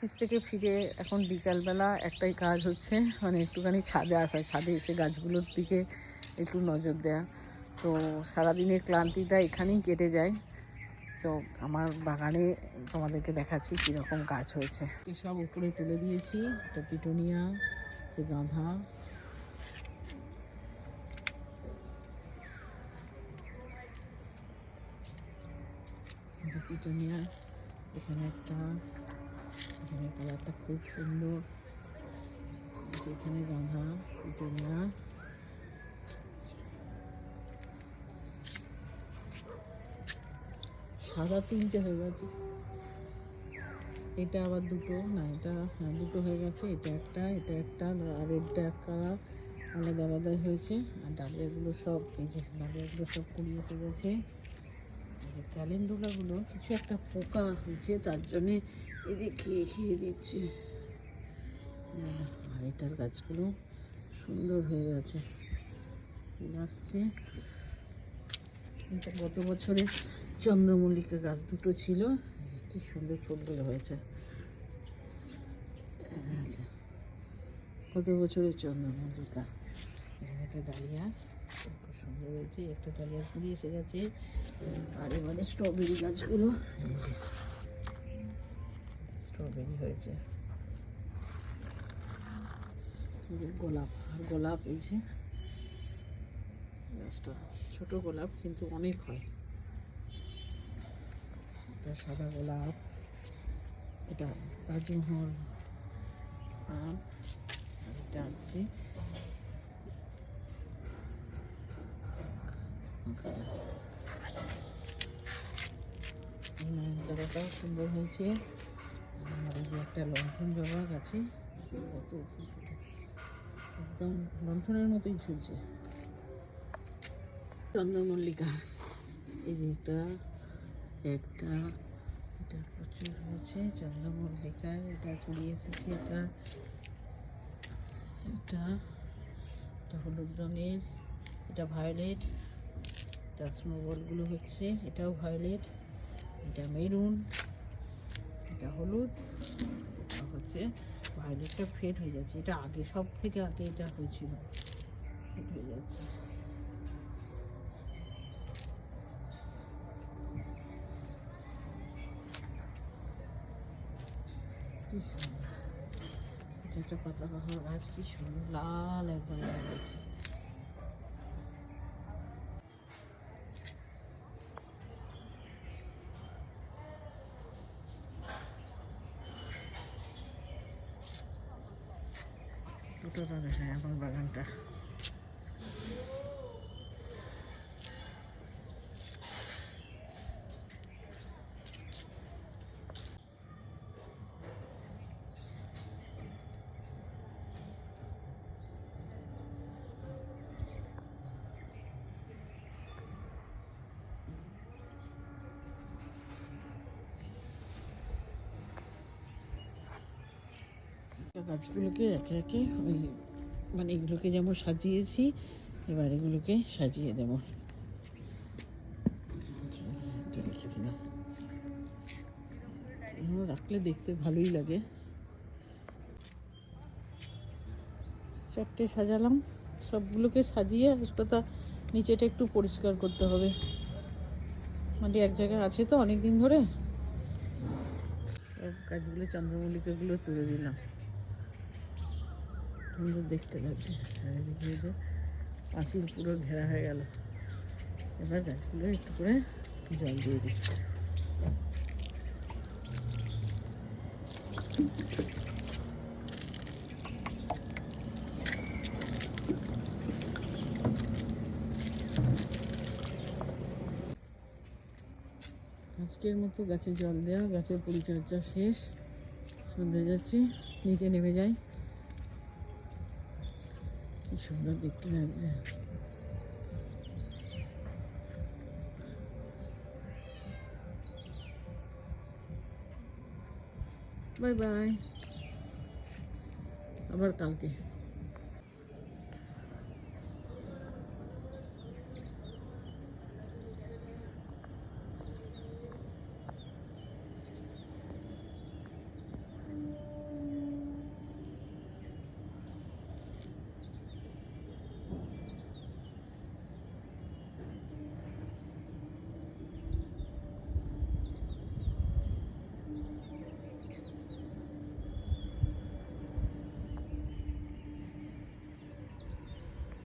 Office থেকে ফিরে এখন বিকালবেলা একটাই কাজ হচ্ছে মানে একটুখানি ছাদে আসা ছাদে এসে গাছগুলোর দিকে একটু নজর দেওয়া তো সারাদিনের ক্লান্তিটা এখানেই কেটে যায়। তো আমার বাগানে তোমাদেরকে দেখাচ্ছি কীরকম গাছ হয়েছে। সব উপরে তুলে দিয়েছি এটা পিটুনিয়া, যে গাঁধা। পিটুনিয়া, এখানে একটা কালারটা খুব সুন্দর। যেখানে গাঁধা পিটুনিয়া সাদা তিনটে হয়ে গেছে। এটা আবার দুটো, না, এটা হ্যাঁ দুটো হয়ে গেছে। এটা একটা এটা একটা, আর এটা এক কালার আলাদা আলাদাই হয়েছে। আর ডালিয়াগুলো সব, এই যে ডালিয়াগুলো সব কুড়িয়ে এসে গেছে। যে ক্যালেন্ডুলাগুলো কিছু একটা পোকা হয়েছে, তার জন্যে যে খেয়ে খেয়ে দিচ্ছে। আর এটার গাছগুলো সুন্দর হয়ে গেছে। আসছে। এটা গত বছরে চন্দ্রমল্লিকা গাছ দুটো ছিল। কি সুন্দর ফুলগুলো হয়েছে। আচ্ছা। গত বছরের চন্দ্রমল্লিকা। একটা ডালিয়া। সুন্দর হয়েছে একটা ডালিয়া কুড়ি এসে গেছে। আর এবারে স্ট্রবেরি গাছগুলো। স্ট্রবেরি হয়েছে। যে গোলাপ, আর গোলাপ এই যে গাছটা, ছোট গোলাপ কিন্তু অনেক হয়। এটা সাদা গোলাপ, এটা তাজমহল, আর এটা আছে এই নয়নতারাটাও সুন্দর হয়েছে। আর এই যে একটা লণ্ঠন জবা গাছে কত একদম লণ্ঠনের মতোই ঝুলছে। চন্দ্রমল্লিকা, এই যে এটা, একটা, এটা প্রচুর হয়েছে। চন্দ্রমল্লিকা, এটা কুড়ি এসেছে, এটা এটা এটা হলুদ রঙের, এটা ভায়োলেট। এটা স্নোবলগুলো হচ্ছে, এটাও ভায়োলেট এটা মেরুন এটা হলুদ হচ্ছে ভায়োলেটটা ফেড হয়ে যাচ্ছে। এটা আগে সব থেকে আগে এটা হয়েছিল ফেড হয়ে যাচ্ছে। সুন্দর। এটা একটা পাতা বাহার গাছ কি সুন্দর, লাল একবার হয়ে গেছে দুটোটা হ্যাঁ আমার বাগানটা গাছগুলোকে একে একে ওই মানে এগুলোকে যেমন সাজিয়েছি এবার এগুলোকে সাজিয়ে দেবো। আচ্ছা, রেখে দিলাম। এগুলো রাখলে দেখতে ভালোই লাগে। চারটে সাজালাম। সবগুলোকে সাজিয়ে কথা নিচেটা একটু পরিষ্কার করতে হবে। মানে এক জায়গায় আছে তো অনেক দিন ধরে গাছগুলো চন্দ্রমল্লিকাগুলো তুলে দিলাম। সুন্দর দেখতে লাগছে। চারিদিকে যে পাঁচিল পুরো ঘেরা হয়ে গেল। এবার গাছগুলো একটু করে জল দিয়ে দিচ্ছে। আজকের মতো গাছে জল দেওয়া, গাছের পরিচর্যা শেষ। সন্ধ্যে যাচ্ছি, নিচে নেমে যাই। কি সুন্দর দেখতে লাগছে বাই বাই আবার কালকে